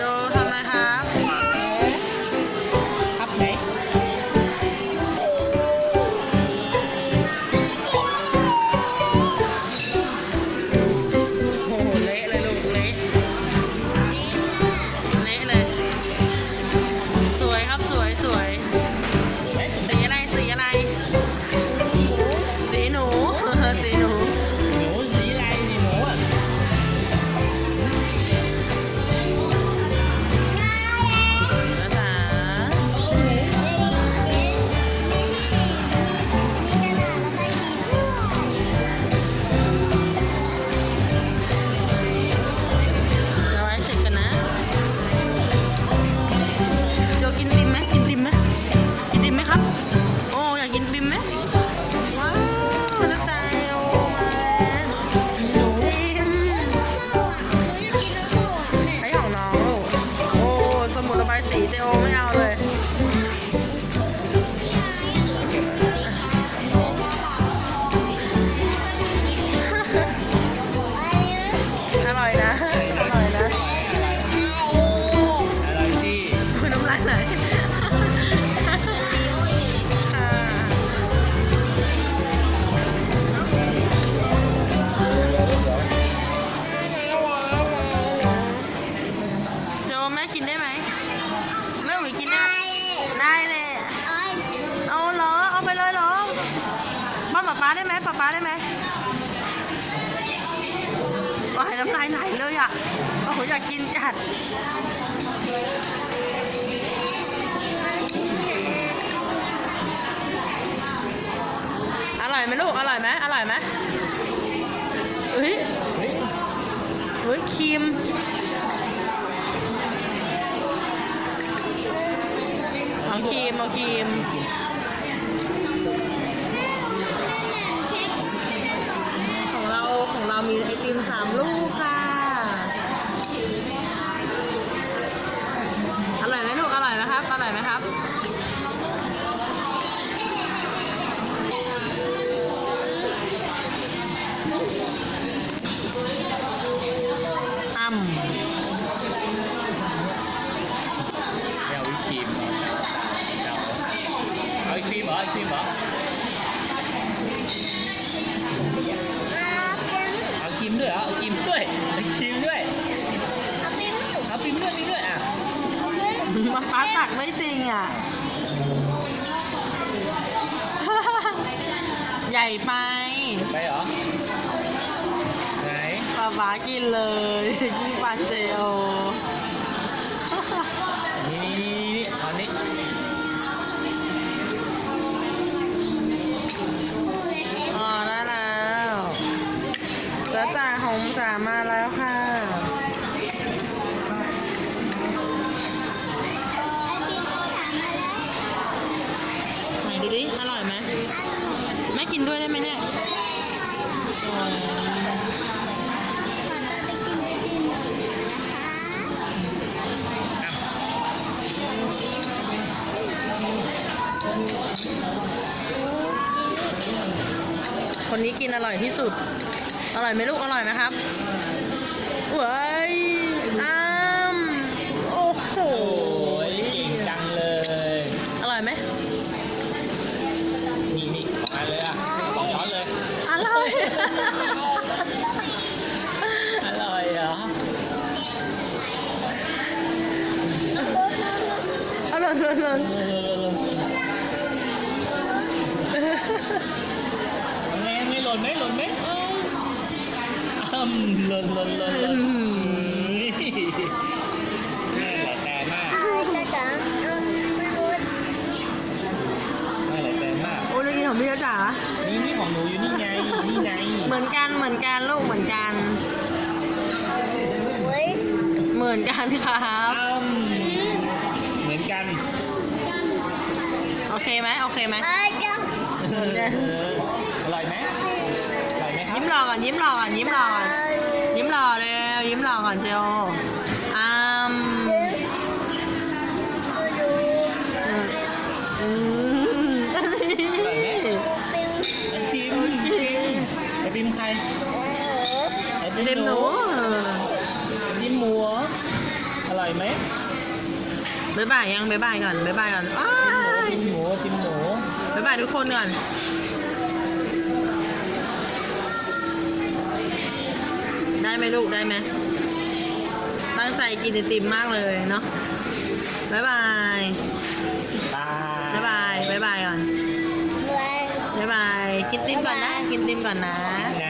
โมุดระาได้ไหมป๊าป๊าได้ไหมโอ้ยน้ำลายไหลเลยอะโอ้โหอยากกินจัดอร่อยไหมลูกอร่อยไหมอร่อยไหมเฮ้ยเฮ้ยเฮ้ยครีมเอาครีมเอาครีม เอาวิปครีมเหรอวิปครีมเหรอเอาครีมด้วยเหรอเอาครีมด้วยเอาครีมด้วยเอาครีมด้วยครีมด้วยอะมาป้าตักไม่จริงอะ ใหญ่ไป ไปเหรอ ไหนป้าป้ากินเลยกินปันเจโอนี่นี่นี่นี่ช้อนนี้ คนนี้กินอร่อยที่สุด อร่อยไหมลูก อร่อยไหมครับเว้ยอ้ามโอ้โหโอ้ยเก่งจังเลย อร่อยไหมนี่นี่สองอันเลยอะสองช้อนเลย อร่อย อร่อยเหรอ อร่อยเลยเลย ล่นไหมหล่นไหมอ้ำหล่นหล่นหล่นหล่นแม่แหละแต่มากแม่แหละแต่มากโอ้ยกินของพี่จ๋านี่นี่ของหนูอยู่นี่ไงนี่ไงเหมือนกันเหมือนกันลูกเหมือนกัน เหมือนกันครับเหมือนกัน โอเคไหมโอเคไหมเออ อร่อยไหมอร่อยไหมครับยิ้มรอก่อนยิ้มรอก่อนยิ้มรอก่อนยิ้มรอเร็วยิ้มรอก่อนเจโออ้ามอืมอันนี้ไอติมไอติมไอติมใครไอติมเต็มหนูไอติมหมูเหรออร่อยอยไหมบ๊ายบายยังบ๊ายบายก่อนบ๊ายบายก่อนว้ายกินหมูกินหมูบ๊ายบายทุกคนก่อน ได้ไหมลูกได้ไหมตั้งใจกินไอติมมากเลยเนาะบ๊ายบายบายบ๊ายบายบ๊ายบายก่อนบ๊ายบายกินติมก่อนนะ กินติมก่อนนะนะ